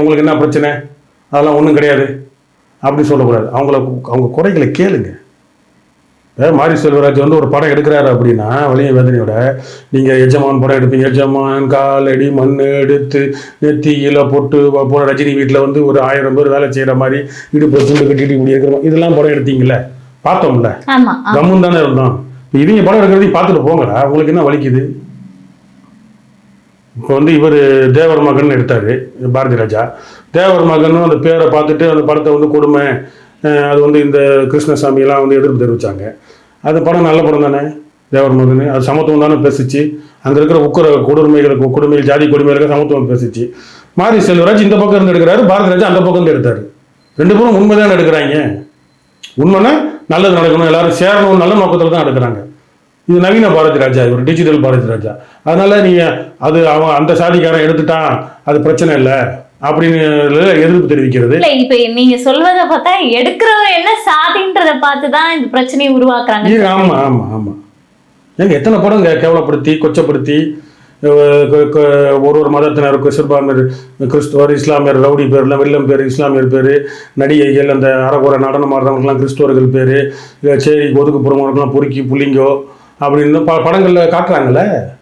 உங்களுக்கு என்ன பிரச்சனை? அதெல்லாம் ஒன்றும் கிடையாது. அப்படி சொல்லக்கூடாது. அவங்கள அவங்க குறைகளை கேளுங்க. மாரி செல்வராஜ் வந்து ஒரு படம் எடுக்கிறாரு அப்படின்னா வலிய வேதனையோட நீங்கள் எஜமான் படம் எடுப்பீங்க. எஜமான் காலடி மண் எடுத்து நெத்தியில போட்டு போன ரஜினி வீட்டில் வந்து ஒரு ஆயிரம் பேர் வேலை செய்கிற மாதிரி இடுப்பு துண்டு கட்டிட்டு இப்படி இருக்கிற இதெல்லாம் படம் எடுத்தீங்கல்ல? பார்த்தோம்ல. கம்முன்னு தானே இருந்தோம். இவங்க படம் எடுக்கிறதையும் பார்த்துட்டு போங்கடா. உங்களுக்கு என்ன வலிக்குது? இப்போ வந்து இவர் தேவர் மகன் எடுத்தார் பாரதி ராஜா தேவர் மகனும் அந்த பேரை பார்த்துட்டு அந்த படத்தை வந்து கொடுமை அது வந்து இந்த கிருஷ்ணசாமியெல்லாம் வந்து எதிர்ப்பு தெரிவித்தாங்க அது படம் நல்ல படம் தானே தேவர் மகன் அது சமத்துவம் தானே பேசிச்சு. அங்கே இருக்கிற உக்குற கொடுமைகளுக்கு கொடுமைகள் ஜாதி கொடுமைகளுக்கு சமத்துவம் பேசிச்சு. மாரி செல்வராஜ் இந்த பக்கம் இருந்து எடுக்கிறாரு பாரதி ராஜா அந்த பக்கம் இருந்து எடுத்தார். ரெண்டு பேரும் உண்மை தானே எடுக்கிறாங்க. உண்மைன்னா நல்லது நடக்கணும் எல்லாரும் சேரணும் நல்ல நோக்கத்தில் தான் எடுக்கிறாங்க. இது நவீன பாரதி ராஜா இவர் டிஜிட்டல் பாரதி ராஜா. அதனால நீங்க அது அவன் அந்த சாதிக்காரன் எடுத்துட்டான் அது பிரச்சனை இல்லை அப்படின்னு எதிர்ப்பு தெரிவிக்கிறது. இல்ல இப்ப நீங்க சொல்வதை பார்த்தா எடுக்கிறவர் என்ன சாதின்றத பார்த்து தான் இந்த பிரச்சனையை உருவாக்குறாங்க. ஆமா ஆமா ஆமா. ஏங்க எத்தனை படம் கேவலப்படுத்தி கொச்சப்படுத்தி ஒரு ஒரு மதத்தினருக்கு சிறுபான்மையர் கிறிஸ்துவர் இஸ்லாமியர் ரவுடி பேர்ல வெள்ளம் பேர் இஸ்லாமியர் பேர் நடிகைகள் அந்த அறகுறை நடனம் ஆடுறவங்களுக்குலாம் கிறிஸ்துவர்கள் பேர் சரி ஒதுக்குப்புறவங்களுக்குலாம் பொறுக்கி புள்ளிங்கோ அப்படின்னு ப படங்களில் காட்டுறாங்கல்ல?